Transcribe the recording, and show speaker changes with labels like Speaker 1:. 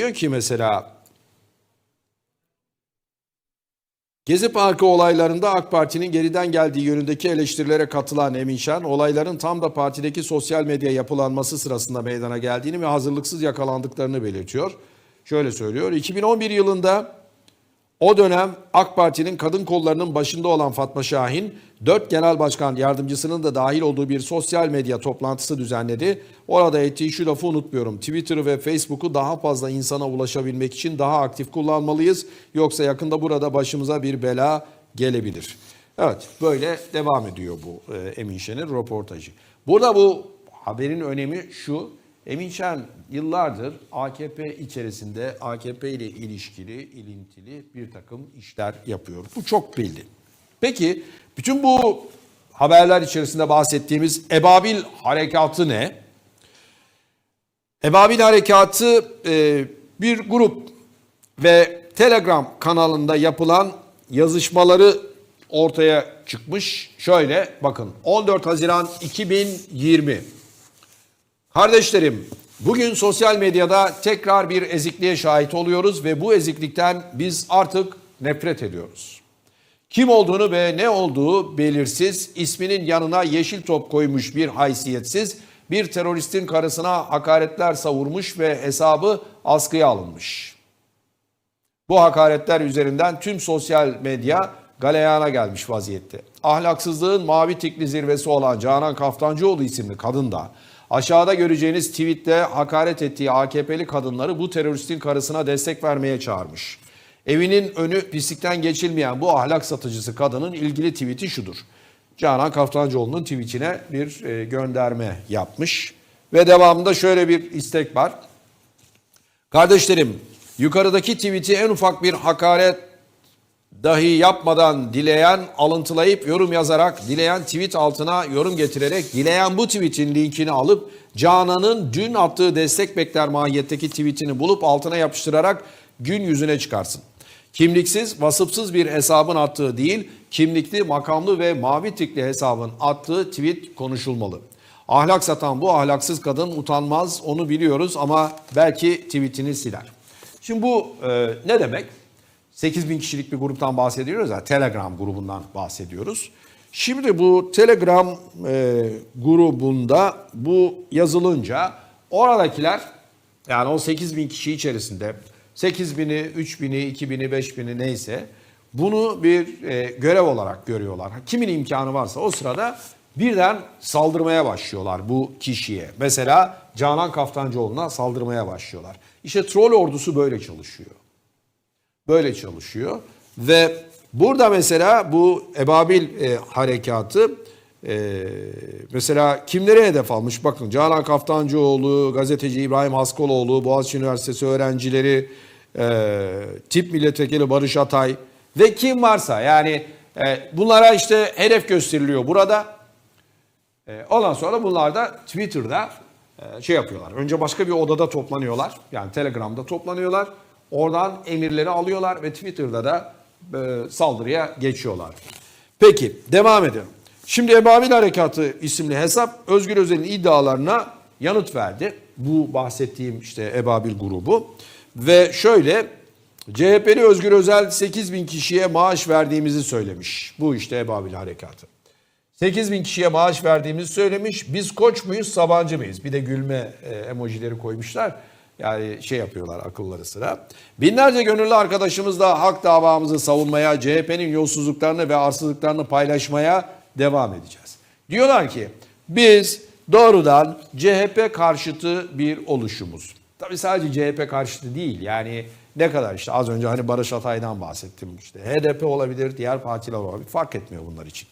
Speaker 1: Diyor ki mesela Gezi Parkı olaylarında AK Parti'nin geriden geldiği yönündeki eleştirilere katılan Emin Şen, olayların tam da partideki sosyal medya yapılanması sırasında meydana geldiğini ve hazırlıksız yakalandıklarını belirtiyor. Şöyle söylüyor, 2011 yılında o dönem AK Parti'nin kadın kollarının başında olan Fatma Şahin, dört genel başkan yardımcısının da dahil olduğu bir sosyal medya toplantısı düzenledi. Orada ettiği şu lafı unutmuyorum. Twitter'ı ve Facebook'u daha fazla insana ulaşabilmek için daha aktif kullanmalıyız. Yoksa yakında burada başımıza bir bela gelebilir. Evet böyle devam ediyor bu e, Emin Şen'in röportajı. Burada bu haberin önemi şu. Emin Şen yıllardır AKP içerisinde AKP ile ilişkili, ilintili bir takım işler yapıyor. Bu çok belli. Peki bütün bu haberler içerisinde bahsettiğimiz Ebabil harekatı ne? Ebabil harekatı e, bir grup ve Telegram kanalında yapılan yazışmaları ortaya çıkmış. Şöyle bakın 14 Haziran 2020 Kardeşlerim, bugün sosyal medyada tekrar bir ezikliğe şahit oluyoruz ve bu eziklikten biz artık nefret ediyoruz. Kim olduğunu ve ne olduğu belirsiz, isminin yanına yeşil top koymuş bir haysiyetsiz, bir teröristin karısına hakaretler savurmuş ve hesabı askıya alınmış. Bu hakaretler üzerinden tüm sosyal medya galeyana gelmiş vaziyette. Ahlaksızlığın mavi tikli zirvesi olan Canan Kaftancıoğlu isimli kadın da aşağıda göreceğiniz tweette hakaret ettiği AKP'li kadınları bu teröristin karısına destek vermeye çağırmış. Evinin önü pislikten geçilmeyen bu ahlak satıcısı kadının ilgili tweeti şudur. Canan Kaftancıoğlu'nun tweetine bir e, gönderme yapmış ve devamında şöyle bir istek var. Kardeşlerim, yukarıdaki tweet'i en ufak bir hakaret dahi yapmadan dileyen, alıntılayıp yorum yazarak, dileyen tweet altına yorum getirerek, dileyen bu tweetin linkini alıp Canan'ın dün attığı destek bekler mahiyetteki tweetini bulup altına yapıştırarak gün yüzüne çıkarsın. Kimliksiz, vasıfsız bir hesabın attığı değil, kimlikli, makamlı ve mavi tikli hesabın attığı tweet konuşulmalı. Ahlak satan bu ahlaksız kadın utanmaz, onu biliyoruz ama belki tweetini siler. Şimdi bu e, ne demek? 8 bin kişilik bir gruptan bahsediyoruz ya, Telegram grubundan bahsediyoruz. Şimdi bu Telegram e, grubunda bu yazılınca oradakiler yani o 8 bin kişi içerisinde 8 bini, 3 bini, 2 bini, 5 bini neyse bunu bir e, görev olarak görüyorlar. Kimin imkanı varsa o sırada birden saldırmaya başlıyorlar bu kişiye. Mesela Canan Kaftancıoğlu'na saldırmaya başlıyorlar. İşte troll ordusu böyle çalışıyor. Böyle çalışıyor ve burada mesela bu Ebabil e, harekatı e, mesela kimlere hedef almış? Bakın Canan Kaftancıoğlu, gazeteci İbrahim Haskoloğlu, Boğaziçi Üniversitesi öğrencileri, e, tip milletvekili Barış Atay ve kim varsa yani e, bunlara işte hedef gösteriliyor burada. E, ondan sonra bunlar da Twitter'da e, şey yapıyorlar. Önce başka bir odada toplanıyorlar. Yani Telegram'da toplanıyorlar. Oradan emirleri alıyorlar ve Twitter'da da e, saldırıya geçiyorlar. Peki devam edelim. Şimdi Ebabil Harekatı isimli hesap Özgür Özel'in iddialarına yanıt verdi. Bu bahsettiğim işte Ebabil grubu. Ve şöyle CHP'li Özgür Özel 8 bin kişiye maaş verdiğimizi söylemiş. Bu işte Ebabil Harekatı. 8 bin kişiye maaş verdiğimizi söylemiş. Biz koç muyuz, sabancı mıyız? Bir de gülme e, emojileri koymuşlar. Yani şey yapıyorlar akılları sıra. Binlerce gönüllü arkadaşımız da hak davamızı savunmaya, CHP'nin yolsuzluklarını ve arsızlıklarını paylaşmaya devam edeceğiz. Diyorlar ki biz doğrudan CHP karşıtı bir oluşumuz. Tabii sadece CHP karşıtı değil yani ne kadar işte az önce hani Barış Atay'dan bahsettim işte HDP olabilir diğer partiler olabilir fark etmiyor bunlar için.